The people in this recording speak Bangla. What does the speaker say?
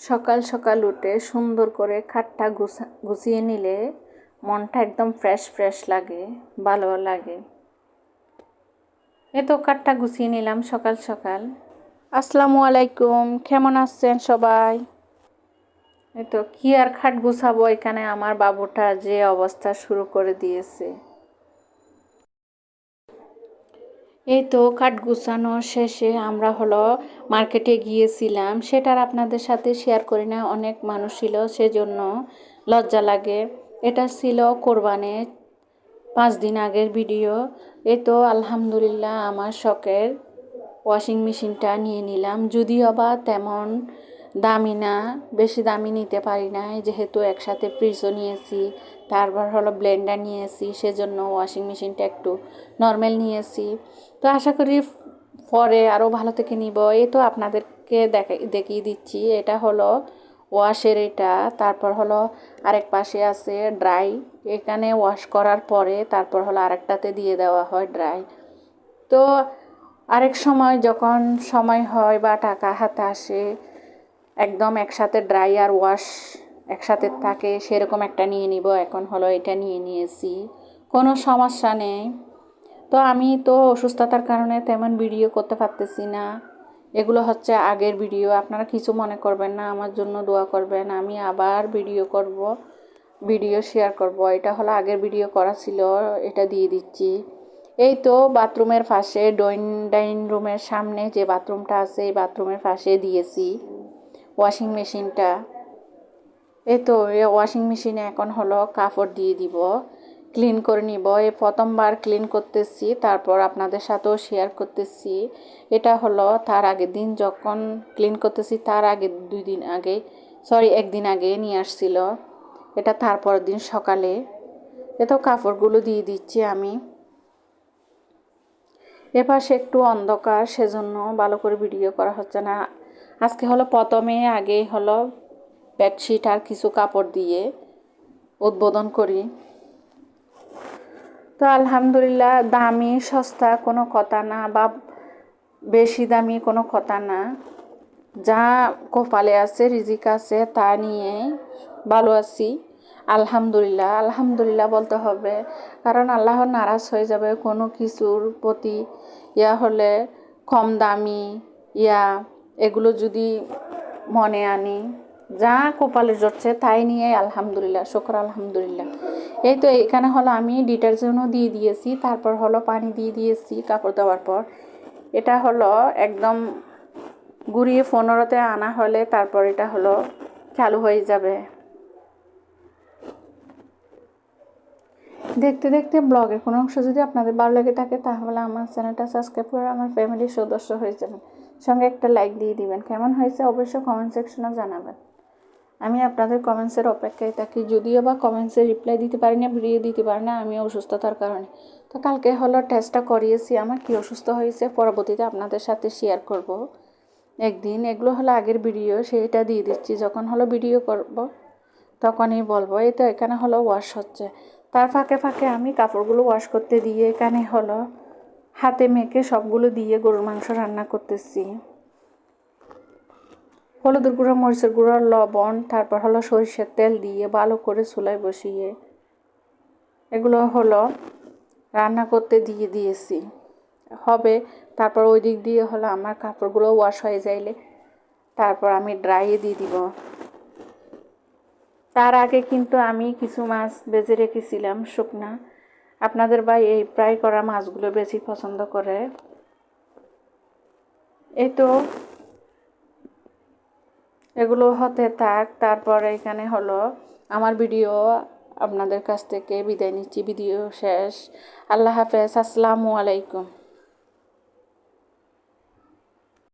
সকাল সকাল উঠে সুন্দর করে খাটটা গুছা, গুছিয়ে নিলে মনটা একদম ফ্রেশ ফ্রেশ লাগে, ভালো লাগে। এ তো কাঠটা গুছিয়ে নিলাম সকাল সকাল। আসসালামু আলাইকুম, কেমন আছেন সবাই? এই তো কি আর খাট গুছাবো এখানে আমার বাবুটা যে অবস্থা শুরু করে দিয়েছে। এই তো কাঠ গুছানো শেষে আমরা হলো মার্কেটে গিয়েছিলাম। সেটার আপনাদের সাথে শেয়ার করি না, অনেক মানুষ ছিল, সেজন্য লজ্জা লাগে। এটা ছিল কোরবানের পাঁচ দিন আগের ভিডিও এই তো আলহামদুলিল্লাহ আমার শখের ওয়াশিং মেশিনটা নিয়ে নিলাম। যদিও বা তেমন দামি না, বেশি দামি নিতে পারি না। যেহেতু একসাথে ফ্রিজও নিয়েছি, তারপর হলো ব্লেন্ডার নিয়েছি, সেজন্য ওয়াশিং মেশিনটা একটু নর্মাল নিয়েছি। তো আশা করি পরে আরও ভালো থেকে নিব। এই তো আপনাদেরকে দেখা, দেখিয়ে দিচ্ছি। এটা হলো ওয়াশের এটা। তারপর হলো আরেক পাশে আছে ড্রাই এখানে ওয়াশ করার পরে তারপর হলো আরেকটাতে দিয়ে দেওয়া হয় ড্রাই তো আরেক সময় যখন সময় হয় বা টাকা হাতে আসে একদম একসাথে ড্রাই আর ওয়াশ একসাথে থাকে, সেরকম একটা নিয়ে নিব। এখন হলো এটা নিয়ে নিয়েছি। কোনো সমস্যা নেই। তো আমি তো অসুস্থতার কারণে তেমন ভিডিও করতে পারতেছি না। এগুলো হচ্ছে আগের ভিডিও আপনারা কিছু মনে করবেন না, আমার জন্য দোয়া করবেন। আমি আবার ভিডিও করব ভিডিও শেয়ার করব। এটা হলো আগের ভিডিও করা ছিল, এটা দিয়ে দিচ্ছি। এই তো বাথরুমের পাশে ডইন ডাইনিং রুমের সামনে যে বাথরুমটা আছে, এই বাথরুমের পাশে দিয়েছি। ওয়াশিং মেশিনটা এই তো ওয়াশিং মেশিনে এখন হলো কাপড় দিয়ে দিব ক্লিন করে নিব। এই প্রথমবার ক্লিন করতেছি, তারপর আপনাদের সাথেও শেয়ার করতেছি। এটা হলো তার আগের দিন যখন ক্লিন করতেছি, তার আগে দুই দিন আগে সরি একদিন আগে নিয়ে আসছিল। এটা তারপর দিন সকালে। এ তো কাপড়গুলো দিয়ে দিচ্ছি আমি। এপাশে একটু অন্ধকার, সেজন্য ভালো করে ভিডিও করা হচ্ছে না। আজকে হলো প্রথমে আগে হলো বেডশিট আর কিছু কাপড় দিয়ে উদ্বোধন করি। তো আলহামদুলিল্লাহ, দামি, সস্তা কোনো কথা না বা বেশি দামি কোনো কথা না। যা কপালে আছে, রিজিক আছে, তা নিয়ে ভালো আছি। আলহামদুলিল্লাহ আলহামদুলিল্লাহ বলতে হবে। কারণ আল্লাহ নারাজ হয়ে যাবে কোনো কিছুর প্রতি। ইয়া হলে কম দামি, ইয়া এগুলো যদি মনে আনি, যা কপালে জড়ছে তাই নিয়ে আলহামদুলিল্লাহ, শুক্র আলহামদুলিল্লাহ। এই তো এখানে হলো আমি ডিটারজেন্টও দিয়ে দিয়েছি, তারপর হলো পানি দিয়ে দিয়েছি কাপড় দেওয়ার পর। এটা হলো একদম গুড়িয়ে পনেরোতে আনা হলে তারপর এটা হলো চালু হয়ে যাবে। দেখতে দেখতে ব্লগের কোনো অংশ যদি আপনাদের ভালো লেগে থাকে, তাহলে আমার চ্যানেলটা সাবস্ক্রাইব করে আমার ফ্যামিলির সদস্য হয়ে যাবেন। সঙ্গে একটা লাইক দিয়ে দিবেন। কেমন হয়েছে অবশ্যই কমেন্ট সেকশনে জানাবেন। আমি আপনাদের কমেন্টসের অপেক্ষায় থাকি। যদিও বা কমেন্টসে রিপ্লাই দিতে পারি না ভিডিও দিতে পারি না আমি অসুস্থতার কারণে। তো কালকে হলো টেস্টটা করিয়েছি। আমার কি অসুস্থ হয়েছে পরবর্তীতে আপনাদের সাথে শেয়ার করব। একদিন এগুলো হলো আগের ভিডিও সেইটা দিয়ে দিচ্ছি। যখন হলো ভিডিও করব, তখনই বলব, এই তো এখানে হলো ওয়াশ হচ্ছে। তার ফাঁকে ফাঁকে আমি কাপড়গুলো ওয়াশ করতে দিয়ে এখানে হলো হাতে মেখে সবগুলো দিয়ে গরুর মাংস রান্না করতেছি। হলুদের গুঁড়ো, মরিচের গুঁড়ো, লবণ, তারপর হলো সরিষার তেল দিয়ে ভালো করে চুলায় বসিয়ে এগুলো হলো রান্না করতে দিয়ে দিয়েছি। হবে তারপর ওই দিক দিয়ে হলো আমার কাপড়গুলো ওয়াশ হয়ে যাইলে তারপর আমি ড্রাইয়ে দিয়ে দিব। তার আগে কিন্তু আমি কিছু মাছ বেজে রেখেছিলাম শুকনা। আপনাদের ভাই এই ফ্রাই করা মাছগুলো বেশি পছন্দ করে। এই তো, এগুলো হতে থাক, তারপর এখানে হলো আমার ভিডিও, আপনাদের কাছ থেকে বিদায় নিচ্ছি, ভিডিও শেষ। আল্লাহ হাফেজ, আসসালামু আলাইকুম।